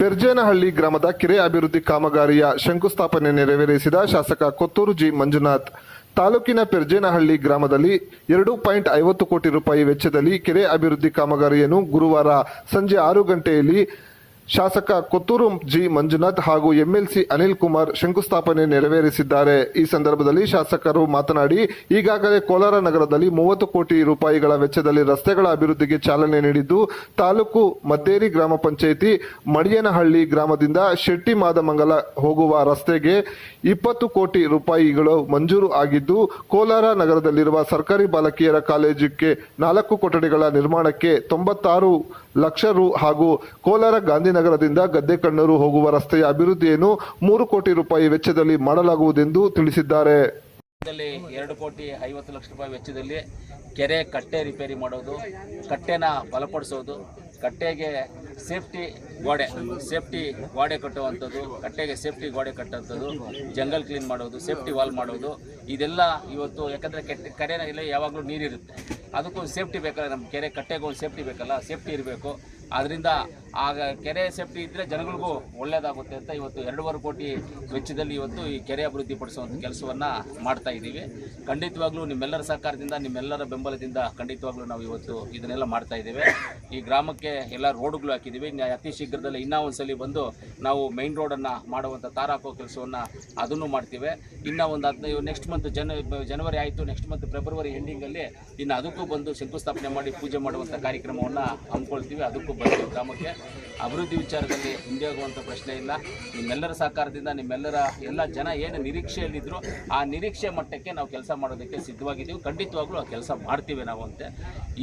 ಪೆರ್ಜೇನಹಳ್ಳಿ ಗ್ರಾಮದ ಕೆರೆ ಅಭಿವೃದ್ಧಿ ಕಾಮಗಾರಿಯ ಶಂಕುಸ್ಥಾಪನೆ ನೆರವೇರಿಸಿದ ಶಾಸಕ ಕೊತ್ತೂರು ಜಿ. ಮಂಜುನಾಥ್. ತಾಲೂಕಿನ ಪೆರ್ಜೇನಹಳ್ಳಿ ಗ್ರಾಮದಲ್ಲಿ ಎರಡು ಪಾಯಿಂಟ್ ಐವತ್ತು ಕೋಟಿ ರೂಪಾಯಿ ವೆಚ್ಚದಲ್ಲಿ ಕೆರೆ ಅಭಿವೃದ್ಧಿ ಕಾಮಗಾರಿಯನ್ನು ಗುರುವಾರ ಸಂಜೆ ಆರು ಗಂಟೆಯಲ್ಲಿ ಶಾಸಕ ಕೊತ್ತೂರು ಜಿ ಮಂಜುನಾಥ್ ಹಾಗೂ ಎಂಎಲ್ಸಿ ಅನಿಲ್ ಕುಮಾರ್ ಶಂಕುಸ್ಥಾಪನೆ ನೆರವೇರಿಸಿದ್ದಾರೆ. ಈ ಸಂದರ್ಭದಲ್ಲಿ ಶಾಸಕರು ಮಾತನಾಡಿ, ಈಗಾಗಲೇ ಕೋಲಾರ ನಗರದಲ್ಲಿ ಮೂವತ್ತು ಕೋಟಿ ರೂಪಾಯಿಗಳ ವೆಚ್ಚದಲ್ಲಿ ರಸ್ತೆಗಳ ಅಭಿವೃದ್ಧಿಗೆ ಚಾಲನೆ ನೀಡಿದ್ದು, ತಾಲೂಕು ಮದ್ದೇರಿ ಗ್ರಾಮ ಪಂಚಾಯಿತಿ ಮಡಿಯನಹಳ್ಳಿ ಗ್ರಾಮದಿಂದ ಶೆಟ್ಟಿ ಮಾದಮಂಗಲ ಹೋಗುವ ರಸ್ತೆಗೆ ಇಪ್ಪತ್ತು ಕೋಟಿ ರೂಪಾಯಿಗಳು ಮಂಜೂರು ಆಗಿದ್ದು, ಕೋಲಾರ ನಗರದಲ್ಲಿರುವ ಸರ್ಕಾರಿ ಬಾಲಕಿಯರ ಕಾಲೇಜಿಗೆ ನಾಲ್ಕು ಕೊಠಡಿಗಳ ನಿರ್ಮಾಣಕ್ಕೆ ತೊಂಬತ್ತಾರು ಲಕ್ಷ ರು ಹಾಗೂ ಕೋಲಾರ ಗಾಂಧಿನಗರದಿಂದ ಗದ್ದೆಕಣ್ಣೂರು ಹೋಗುವ ರಸ್ತೆಯ ಅಭಿವೃದ್ಧಿಯನ್ನು ಮೂರು ಕೋಟಿ ರೂಪಾಯಿ ವೆಚ್ಚದಲ್ಲಿ ಮಾಡಲಾಗುವುದೆಂದು ತಿಳಿಸಿದ್ದಾರೆ. ಎರಡು ಕೋಟಿ ಐವತ್ತು ಲಕ್ಷ ರೂಪಾಯಿ ವೆಚ್ಚದಲ್ಲಿ ಕೆರೆ ಕಟ್ಟೆ ರಿಪೇರಿ ಮಾಡೋದು, ಕಟ್ಟೆನ ಬಲಪಡಿಸೋದು, ಕಟ್ಟೆಗೆ ಸೇಫ್ಟಿ ಗೋಡೆ ಸೇಫ್ಟಿ ಗೋಡೆ ಕಟ್ಟುವಂಥದ್ದು, ಕಟ್ಟೆಗೆ ಸೇಫ್ಟಿ ಗೋಡೆ ಕಟ್ಟುವಂಥದ್ದು, ಜಂಗಲ್ ಕ್ಲೀನ್ ಮಾಡೋದು, ಸೇಫ್ಟಿ ವಾಲ್ ಮಾಡೋದು, ಇದೆಲ್ಲ ಇವತ್ತು ಯಾಕಂದರೆ ಕೆಟ್ಟ ಕರೆನಾಗಿಲ್ಲ ಯಾವಾಗಲೂ ನೀರಿರುತ್ತೆ. ಅದಕ್ಕೂ ಸೇಫ್ಟಿ ಬೇಕಲ್ಲ ನಮ್ಮ ಕೆರೆ ಕಟ್ಟೆಗೊಂದು ಸೇಫ್ಟಿ ಬೇಕಲ್ಲ ಸೇಫ್ಟಿ ಇರಬೇಕು. ಆದ್ದರಿಂದ ಆಗ ಕೆರೆ ಸೇಫ್ಟಿ ಇದ್ದರೆ ಜನಗಳಿಗೂ ಒಳ್ಳೆಯದಾಗುತ್ತೆ ಅಂತ ಇವತ್ತು ಎರಡೂವರೆ ಕೋಟಿ ವೆಚ್ಚದಲ್ಲಿ ಇವತ್ತು ಈ ಕೆರೆ ಅಭಿವೃದ್ಧಿ ಪಡಿಸುವಂಥ ಕೆಲಸವನ್ನು ಮಾಡ್ತಾ ಇದ್ದೀವಿ. ಖಂಡಿತವಾಗ್ಲೂ ನಿಮ್ಮೆಲ್ಲರ ಸಹಕಾರದಿಂದ, ನಿಮ್ಮೆಲ್ಲರ ಬೆಂಬಲದಿಂದ ಖಂಡಿತವಾಗ್ಲೂ ನಾವು ಇವತ್ತು ಇದನ್ನೆಲ್ಲ ಮಾಡ್ತಾ ಇದ್ದೇವೆ. ಈ ಗ್ರಾಮಕ್ಕೆ ಎಲ್ಲ ರೋಡ್ಗಳು ಹಾಕಿದ್ದೀವಿ. ಅತಿ ಶೀಘ್ರದಲ್ಲೇ ಇನ್ನೂ ಒಂದ್ಸಲಿ ಬಂದು ನಾವು ಮೈನ್ ರೋಡನ್ನು ಮಾಡುವಂಥ ಹಾಕೋ ಕೆಲಸವನ್ನು ಅದನ್ನು ಮಾಡ್ತೀವಿ. ಇನ್ನ ಒಂದು ಹದಿನೈದು ನೆಕ್ಸ್ಟ್ ಮಂತ್ ಜನ ಜನವರಿ ಆಯಿತು ನೆಕ್ಸ್ಟ್ ಮಂತ್ ಫೆಬ್ರವರಿ ಎಂಡಿಂಗಲ್ಲಿ ಇನ್ನು ಅದಕ್ಕೂ ಬಂದು ಶಂಕುಸ್ಥಾಪನೆ ಮಾಡಿ ಪೂಜೆ ಮಾಡುವಂಥ ಕಾರ್ಯಕ್ರಮವನ್ನು ಹಮ್ಮಿಕೊಳ್ತೀವಿ. ಅದಕ್ಕೂ ಬರ್ತೀವಿ ಗ್ರಾಮಕ್ಕೆ ಅಭಿವೃದ್ಧಿ ವಿಚಾರದಲ್ಲಿ ಹಿಂದೆ ಹೋಗುವಂಥ ಪ್ರಶ್ನೆ ಇಲ್ಲ. ನಿಮ್ಮೆಲ್ಲರ ಸಹಕಾರದಿಂದ ನಿಮ್ಮೆಲ್ಲರ ಎಲ್ಲ ಜನ ಏನು ನಿರೀಕ್ಷೆಯಲ್ಲಿದ್ದರು ಆ ನಿರೀಕ್ಷೆ ಮಟ್ಟಕ್ಕೆ ನಾವು ಕೆಲಸ ಮಾಡೋದಕ್ಕೆ ಸಿದ್ಧವಾಗಿದ್ದೀವಿ. ಖಂಡಿತವಾಗ್ಲೂ ಆ ಕೆಲಸ ಮಾಡ್ತೀವಿ ನಾವು ಅಂತೆ.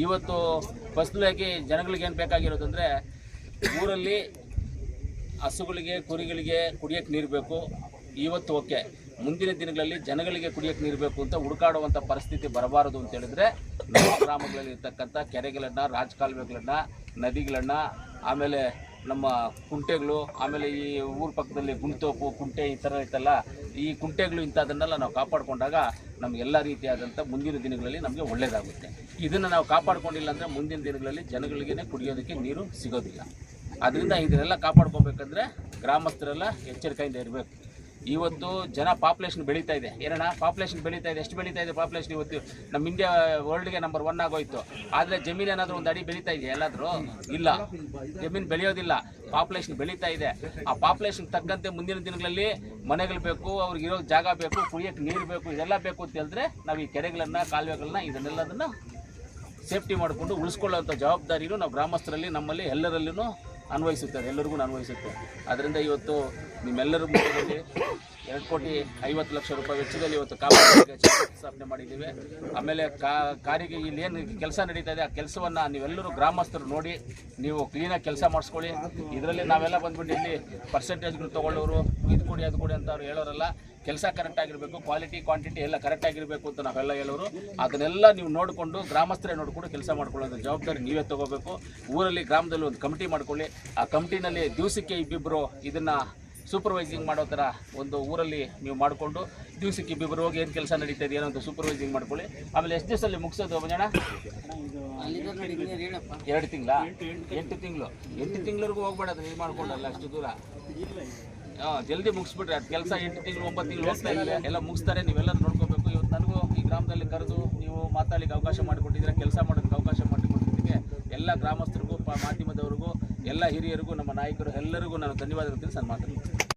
ಇವತ್ತು ಫಸ್ಟ್ಲಾಗಿ ಜನಗಳಿಗೆ ಏನು ಬೇಕಾಗಿರೋದಂದರೆ ಊರಲ್ಲಿ ಹಸುಗಳಿಗೆ, ಕುರಿಗಳಿಗೆ ಕುಡಿಯೋಕ್ಕೆ ನೀರು ಬೇಕು. ಇವತ್ತು ಓಕೆ ಮುಂದಿನ ದಿನಗಳಲ್ಲಿ ಜನಗಳಿಗೆ ಕುಡಿಯೋಕ್ಕೆ ನೀರು ಬೇಕು ಅಂತ ಹುಡುಕಾಡುವಂಥ ಪರಿಸ್ಥಿತಿ ಬರಬಾರದು ಅಂತ ಹೇಳಿದ್ರೆ, ನಮ್ಮ ಗ್ರಾಮಗಳಲ್ಲಿ ಇರ್ತಕ್ಕಂಥ ಕೆರೆಗಳನ್ನು, ರಾಜಕಾಲುವೆಗಳನ್ನು, ನದಿಗಳನ್ನು, ಆಮೇಲೆ ನಮ್ಮ ಕುಂಟೆಗಳು, ಆಮೇಲೆ ಈ ಊರ ಪಕ್ಕದಲ್ಲಿ ಗುಂಟೋಪು ಕುಂಟೆ ಈ ಥರ ಇತ್ತಲ್ಲ ಈ ಕುಂಟೆಗಳು ಇಂಥದನ್ನೆಲ್ಲ ನಾವು ಕಾಪಾಡಿಕೊಂಡಾಗ ನಮಗೆಲ್ಲ ರೀತಿಯಾದಂಥ ಮುಂದಿನ ದಿನಗಳಲ್ಲಿ ನಮಗೆ ಒಳ್ಳೆಯದಾಗುತ್ತೆ ಇದನ್ನು ನಾವು ಕಾಪಾಡ್ಕೊಂಡಿಲ್ಲ ಅಂದರೆ ಮುಂದಿನ ದಿನಗಳಲ್ಲಿ ಜನಗಳಿಗೇ ಕುಡಿಯೋದಕ್ಕೆ ನೀರು ಸಿಗೋದಿಲ್ಲ. ಅದರಿಂದ ಇದನ್ನೆಲ್ಲ ಕಾಪಾಡ್ಕೋಬೇಕಂದ್ರೆ ಗ್ರಾಮಸ್ಥರೆಲ್ಲ ಎಚ್ಚರಿಕೆಯಿಂದ ಇರಬೇಕು. ಇವತ್ತು ಜನ ಪಾಪ್ಯುಲೇಷನ್ ಬೆಳೀತಾ ಇದೆ. ಏನಣ್ಣ? ಪಾಪ್ಯುಲೇಷನ್ ಬೆಳೀತಾ ಇದೆ. ಎಷ್ಟು ಬೆಳೀತಾ ಇದೆ ಪಾಪ್ಯುಲೇಷನ್ ಇವತ್ತು? ನಮ್ಮ ಇಂಡಿಯಾ ವರ್ಲ್ಡ್ಗೆ ನಂಬರ್ ಒನ್ ಆಗೋಯ್ತು. ಆದರೆ ಜಮೀನು ಏನಾದರೂ ಒಂದು ಅಡಿ ಬೆಳೀತಾ ಇದೆ ಎಲ್ಲಾದರೂ? ಇಲ್ಲ. ಜಮೀನು ಬೆಳೆಯೋದಿಲ್ಲ. ಪಾಪ್ಯುಲೇಷನ್ ಬೆಳೀತಾ ಇದೆ. ಆ ಪಾಪ್ಯುಲೇಷನ್ ತಕ್ಕಂತೆ ಮುಂದಿನ ದಿನಗಳಲ್ಲಿ ಮನೆಗಳು ಬೇಕು, ಅವ್ರಿಗೆ ಇರೋ ಜಾಗ ಬೇಕು, ಕುಡಿಯೋಕ್ಕೆ ನೀರು ಬೇಕು, ಇದೆಲ್ಲ ಬೇಕು ಅಂತ ಹೇಳಿದ್ರೆ ನಾವು ಈ ಕೆರೆಗಳನ್ನು, ಕಾಲುವೆಗಳನ್ನ ಇದನ್ನೆಲ್ಲದನ್ನು ಸೇಫ್ಟಿ ಮಾಡಿಕೊಂಡು ಉಳಿಸ್ಕೊಳ್ಳುವಂಥ ಜವಾಬ್ದಾರಿನೂ ನಾವು ಗ್ರಾಮಸ್ಥರಲ್ಲಿ ನಮ್ಮಲ್ಲಿ ಎಲ್ಲರಲ್ಲೂ ಅನ್ವಯಿಸುತ್ತೆ ಎಲ್ಲರಿಗೂ ಅನ್ವಯಿಸುತ್ತೆ. ಅದರಿಂದ ಇವತ್ತು ನಿಮ್ಮೆಲ್ಲರ ಮುಖದಲ್ಲಿ ಎರಡು ಕೋಟಿ ಐವತ್ತು ಲಕ್ಷ ರೂಪಾಯಿ ವೆಚ್ಚದಲ್ಲಿ ಇವತ್ತು ಕಾಮಗಾರಿಗೆ ಸ್ಥಾಪನೆ ಮಾಡಿದ್ದೀವಿ. ಆಮೇಲೆ ಕಾರಿಗೆ ಇಲ್ಲಿ ಏನು ಕೆಲಸ ನಡೀತಾ ಇದೆ, ಆ ಕೆಲಸವನ್ನು ನೀವೆಲ್ಲರೂ ಗ್ರಾಮಸ್ಥರು ನೋಡಿ, ನೀವು ಕ್ಲೀನಾಗಿ ಕೆಲಸ ಮಾಡಿಸ್ಕೊಳ್ಳಿ. ಇದರಲ್ಲಿ ನಾವೆಲ್ಲ ಬಂದ್ಬಿಟ್ಟು ಇಲ್ಲಿ ಪರ್ಸೆಂಟೇಜ್ಗಳು ತೊಗೊಳ್ಳೋರು, ಇದು ಕೊಡಿ, ಅದು ಕೊಡಿ ಅಂತ ಅವ್ರು ಹೇಳೋರಲ್ಲ, ಕೆಲಸ ಕರೆಕ್ಟ್ ಆಗಿರಬೇಕು ಕ್ವಾಲಿಟಿ ಕ್ವಾಂಟಿಟಿ ಎಲ್ಲ ಕರೆಕ್ಟ್ ಆಗಿರಬೇಕು ಅಂತ ನಾವೆಲ್ಲ ಹೇಳೋರು. ಅದನ್ನೆಲ್ಲ ನೀವು ನೋಡಿಕೊಂಡು ಗ್ರಾಮಸ್ಥರೇ ನೋಡಿಕೊಂಡು ಕೆಲಸ ಮಾಡ್ಕೊಳ್ಳೋದು ಜವಾಬ್ದಾರಿ ನೀವೇ ತಗೋಬೇಕು. ಊರಲ್ಲಿ, ಗ್ರಾಮದಲ್ಲಿ ಒಂದು ಕಮಿಟಿ ಮಾಡ್ಕೊಳ್ಳಿ. ಆ ಕಮಿಟಿನಲ್ಲಿ ದಿವಸಕ್ಕೆ ಇಬ್ಬಿಬ್ಬರು ಇದನ್ನು ಸೂಪರ್ವೈಸಿಂಗ್ ಮಾಡೋ ಥರ ಒಂದು ಊರಲ್ಲಿ ನೀವು ಮಾಡಿಕೊಂಡು ದಿವಸಕ್ಕೆ ಇಬ್ಬಿಬ್ಬರು ಹೋಗಿ ಏನು ಕೆಲಸ ನಡೀತಾ ಇದೆ ಅಂತ ಸೂಪರ್ವೈಸಿಂಗ್ ಮಾಡ್ಕೊಳ್ಳಿ. ಆಮೇಲೆ ಎಷ್ಟು ದಿವಸದಲ್ಲಿ ಮುಗಿಸೋದು ಮಂಜಣ್ಣ ಎರಡು ತಿಂಗಳ? ಎಂಟು ತಿಂಗಳು. ಎಂಟು ತಿಂಗಳವರೆಗೂ ಹೋಗ್ಬೇಡ ಅದು ಇದು ಮಾಡ್ಕೊಂಡಲ್ಲ, ಅಷ್ಟು ದೂರ. ಹಾಂ, ಜಲ್ದಿ ಮುಗಿಸ್ಬಿಟ್ರೆ ಅದು ಕೆಲಸ ಎಂಟು ತಿಂಗಳು, ಒಂಬತ್ತು ತಿಂಗಳು ಹೋಗ್ತಾ ಇಲ್ಲ ಎಲ್ಲ ಮುಗಿಸ್ತಾರೆ ನೀವೆಲ್ಲ ನೋಡ್ಕೋಬೇಕು. ಇವತ್ತು ನನಗೂ ಈ ಗ್ರಾಮದಲ್ಲಿ ಕರೆದು ನೀವು ಮಾತಾಡಲಿಕ್ಕೆ ಅವಕಾಶ ಮಾಡಿಕೊಟ್ಟಿದ್ರೆ ಕೆಲಸ ಮಾಡೋದಕ್ಕೆ ಅವಕಾಶ ಮಾಡಿಕೊಟ್ಟಿದ್ದಕ್ಕೆ ಎಲ್ಲ ಗ್ರಾಮಸ್ಥರಿಗೂ ಮಾಧ್ಯಮದವರಿಗೂ, ಎಲ್ಲ ಹಿರಿಯರಿಗೂ, ನಮ್ಮ ನಾಯಕರು ಎಲ್ಲರಿಗೂ ನಾನು ನಾನು ಮಾತಾಡ್ತೀನಿ